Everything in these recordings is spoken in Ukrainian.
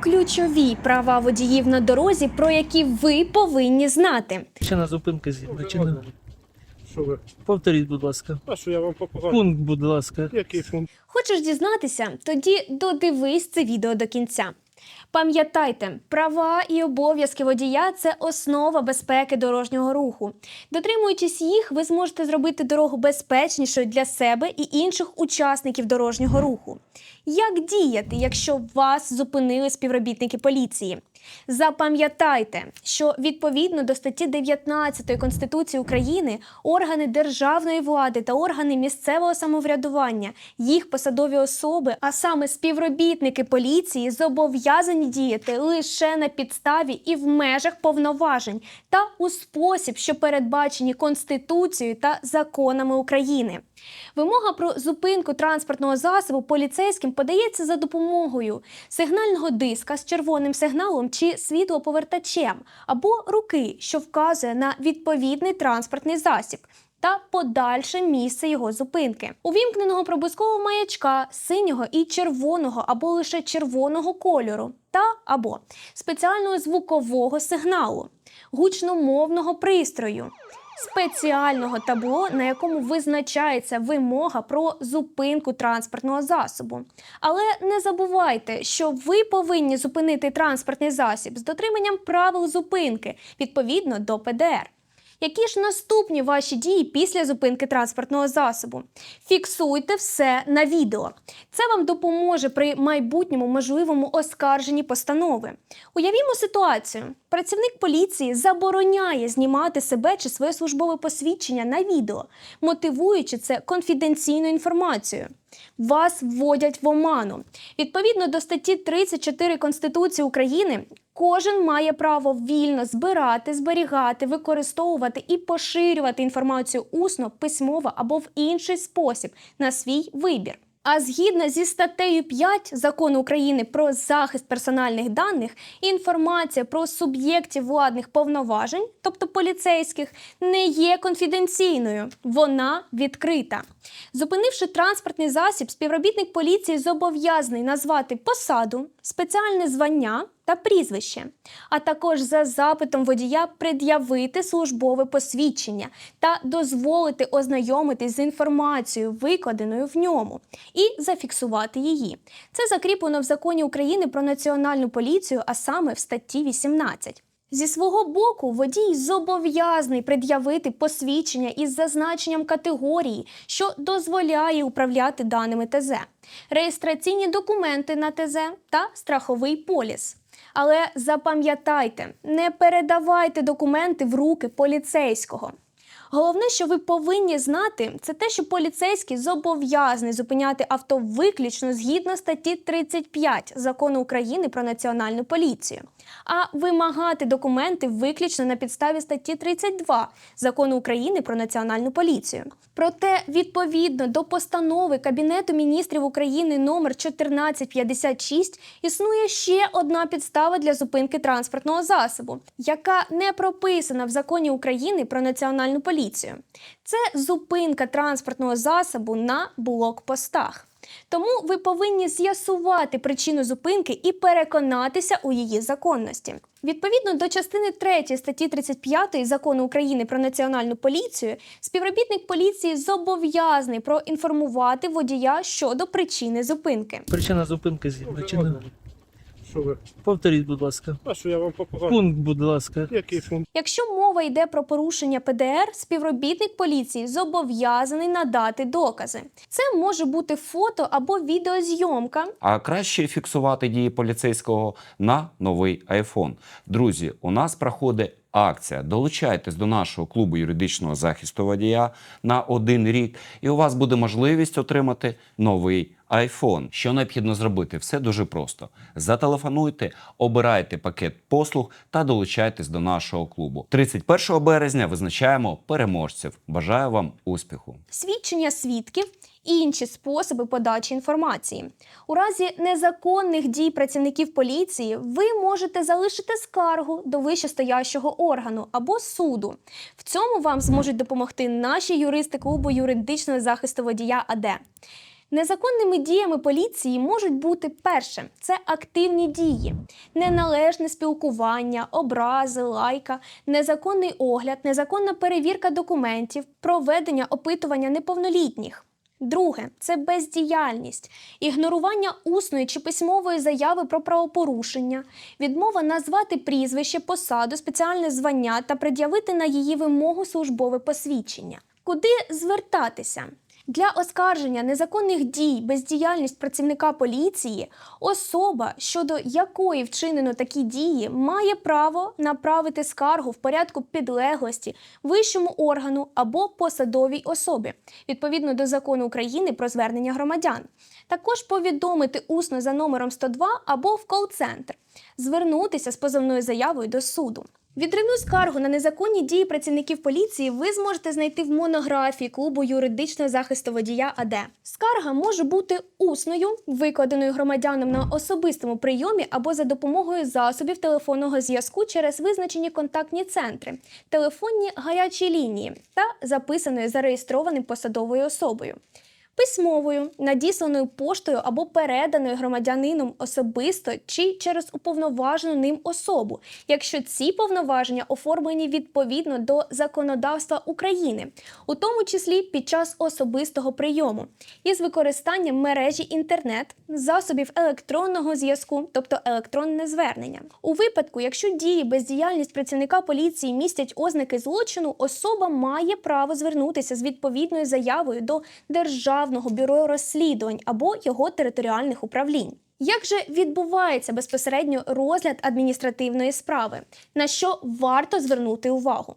Ключові права водіїв на дорозі, про які ви повинні знати. Ще на зупинки згідно? Що ви? Повторіть, будь ласка. А що я вам попугаю? Пункт, будь ласка. Який пункт? Хочеш дізнатися? Тоді додивись це відео до кінця. Пам'ятайте, права і обов'язки водія це основа безпеки дорожнього руху. Дотримуючись їх, ви зможете зробити дорогу безпечнішою для себе і інших учасників дорожнього руху. Як діяти, якщо вас зупинили співробітники поліції? Запам'ятайте, що відповідно до статті 19 Конституції України органи державної влади та органи місцевого самоврядування, їх посадові особи, а саме співробітники поліції, зобов'язані діяти лише на підставі і в межах повноважень та у спосіб, що передбачені Конституцією та законами України. Вимога про зупинку транспортного засобу поліцейським подається за допомогою сигнального диска з червоним сигналом чи світлоповертачем або руки, що вказує на відповідний транспортний засіб. Та подальше місце його зупинки, увімкненого пробузкового маячка синього і червоного або лише червоного кольору, та або спеціального звукового сигналу, гучномовного пристрою, спеціального табло, на якому визначається вимога про зупинку транспортного засобу. Але не забувайте, що ви повинні зупинити транспортний засіб з дотриманням правил зупинки відповідно до ПДР. Які ж наступні ваші дії після зупинки транспортного засобу? Фіксуйте все на відео. Це вам допоможе при майбутньому можливому оскарженні постанови. Уявімо ситуацію: працівник поліції забороняє знімати себе чи своє службове посвідчення на відео, мотивуючи це конфіденційною інформацією. Вас вводять в оману. Відповідно до статті 34 Конституції України, кожен має право вільно збирати, зберігати, використовувати і поширювати інформацію усно, письмово або в інший спосіб на свій вибір. А згідно зі статтею 5 закону України про захист персональних даних, інформація про суб'єктів владних повноважень, тобто поліцейських, не є конфіденційною, вона відкрита. Зупинивши транспортний засіб, співробітник поліції зобов'язаний назвати посаду, спеціальне звання та прізвище, а також за запитом водія пред'явити службове посвідчення та дозволити ознайомитись з інформацією, викладеною в ньому, і зафіксувати її. Це закріплено в законі України про національну поліцію, а саме в статті 18. Зі свого боку, водій зобов'язаний пред'явити посвідчення із зазначенням категорії, що дозволяє управляти даними ТЗ, реєстраційні документи на ТЗ та страховий поліс. Але запам'ятайте, не передавайте документи в руки поліцейського. Головне, що ви повинні знати, це те, що поліцейський зобов'язаний зупиняти авто виключно згідно статті 35 закону України про національну поліцію, а вимагати документи виключно на підставі статті 32 закону України про національну поліцію. Проте, відповідно до постанови Кабінету міністрів України номер 1456 існує ще одна підстава для зупинки транспортного засобу, яка не прописана в законі України про національну поліцію. Це зупинка транспортного засобу на блокпостах. Тому ви повинні з'ясувати причину зупинки і переконатися у її законності. Відповідно до частини 3 статті 35 закону України про національну поліцію, співробітник поліції зобов'язаний проінформувати водія щодо причини зупинки. Причина зупинки чи не? Що ви? Повторіть, будь ласка. А що я вам попугаю? Пункт, будь ласка. Який пункт? Якщо мова йде про порушення ПДР, співробітник поліції зобов'язаний надати докази. Це може бути фото або відеозйомка, А краще фіксувати дії поліцейського на новий iPhone. Друзі, у нас проходить акція. Долучайтесь до нашого клубу юридичного захисту водія на один рік, і у вас буде можливість отримати новий iPhone. Що необхідно зробити? Все дуже просто. Зателефонуйте, обирайте пакет послуг та долучайтесь до нашого клубу. 31 березня визначаємо переможців. Бажаю вам успіху! свідчення свідків і інші способи подачі інформації. У разі незаконних дій працівників поліції ви можете залишити скаргу до вищестоящого органу або суду. В цьому вам зможуть допомогти наші юристи клубу юридичного захисту водія АД. Незаконними діями поліції можуть бути перше це активні дії, неналежне спілкування, образи, лайка, незаконний огляд, незаконна перевірка документів, проведення опитування неповнолітніх. Друге це бездіяльність, ігнорування усної чи письмової заяви про правопорушення, відмова назвати прізвище, посаду, спеціальне звання та пред'явити на її вимогу службове посвідчення. Куди звертатися? Для оскарження незаконних дій, бездіяльність працівника поліції, особа, щодо якої вчинено такі дії, має право направити скаргу в порядку підлеглості вищому органу або посадовій особі відповідно до закону України про звернення громадян. Також повідомити усно за номером 102 або в кол-центр, звернутися з позовною заявою до суду. Відривну скаргу на незаконні дії працівників поліції ви зможете знайти в монографії клубу юридичного захисту водія АД. Скарга може бути усною, викладеною громадянам на особистому прийомі або за допомогою засобів телефонного зв'язку через визначені контактні центри, телефонні гарячі лінії та записаною зареєстрованим посадовою особою. Письмовою, надісланою поштою або переданою громадянином особисто чи через уповноважену ним особу, якщо ці повноваження оформлені відповідно до законодавства України, у тому числі під час особистого прийому, із використанням мережі інтернет, засобів електронного зв'язку, тобто електронне звернення. У випадку, якщо дії бездіяльність працівника поліції містять ознаки злочину, особа має право звернутися з відповідною заявою до Державного бюро розслідувань або його територіальних управлінь. Як же відбувається безпосередньо розгляд адміністративної справи, на що варто звернути увагу?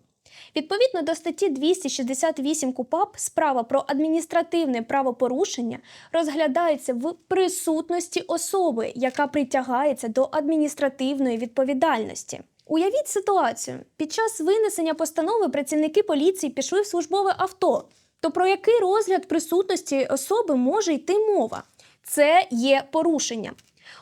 Відповідно до статті 268 КУПАП, справа про адміністративне правопорушення розглядається в присутності особи, яка притягається до адміністративної відповідальності. Уявіть ситуацію: під час винесення постанови працівники поліції пішли в службове авто. То про який розгляд присутності особи може йти мова? Це є порушення.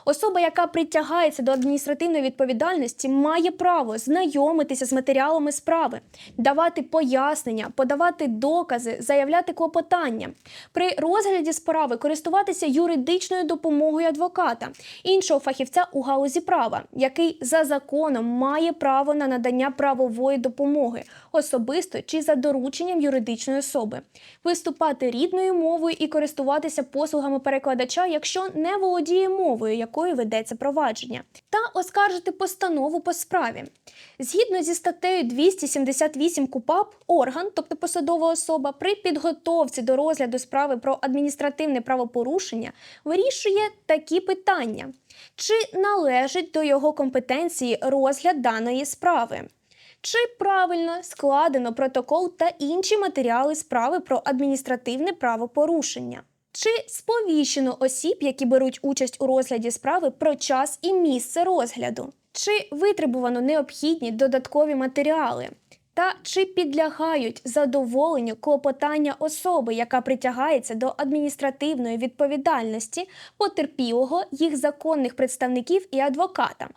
Особа, яка притягається до адміністративної відповідальності, має право знайомитися з матеріалами справи, давати пояснення, подавати докази, заявляти клопотання. При розгляді справи користуватися юридичною допомогою адвоката, іншого фахівця у галузі права, який за законом має право на надання правової допомоги, особисто чи за дорученням юридичної особи, виступати рідною мовою і користуватися послугами перекладача, якщо не володіє мовою, якою ведеться провадження, та оскаржити постанову по справі. Згідно зі статтею 278 КУПАП, орган, тобто посадова особа, при підготовці до розгляду справи про адміністративне правопорушення вирішує такі питання: чи належить до його компетенції розгляд даної справи? Чи правильно складено протокол та інші матеріали справи про адміністративне правопорушення? Чи сповіщено осіб, які беруть участь у розгляді справи про час і місце розгляду? Чи витребувано необхідні додаткові матеріали? Та чи підлягають задоволенню клопотання особи, яка притягається до адміністративної відповідальності потерпілого, їх законних представників і адвоката?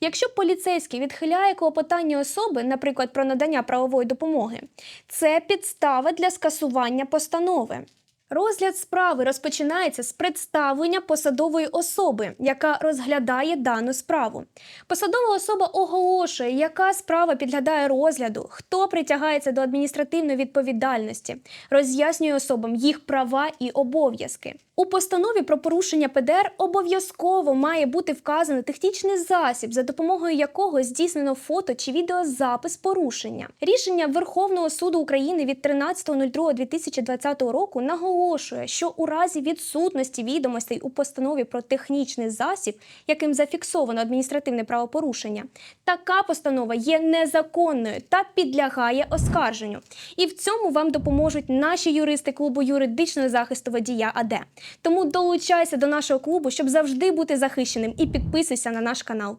Якщо поліцейський відхиляє клопотання особи, наприклад, про надання правової допомоги, це підстава для скасування постанови. Розгляд справи розпочинається з представлення посадової особи, яка розглядає дану справу. Посадова особа оголошує, яка справа підглядає розгляду, хто притягається до адміністративної відповідальності, роз'яснює особам їх права і обов'язки. У постанові про порушення ПДР обов'язково має бути вказаний технічний засіб, за допомогою якого здійснено фото чи відеозапис порушення. Рішення Верховного суду України від 13.02.2020 року наголошує, що у разі відсутності відомостей у постанові про технічний засіб, яким зафіксовано адміністративне правопорушення, така постанова є незаконною та підлягає оскарженню. І в цьому вам допоможуть наші юристи клубу юридичного захисту водія АД. Тому долучайся до нашого клубу, щоб завжди бути захищеним, і підписуйся на наш канал.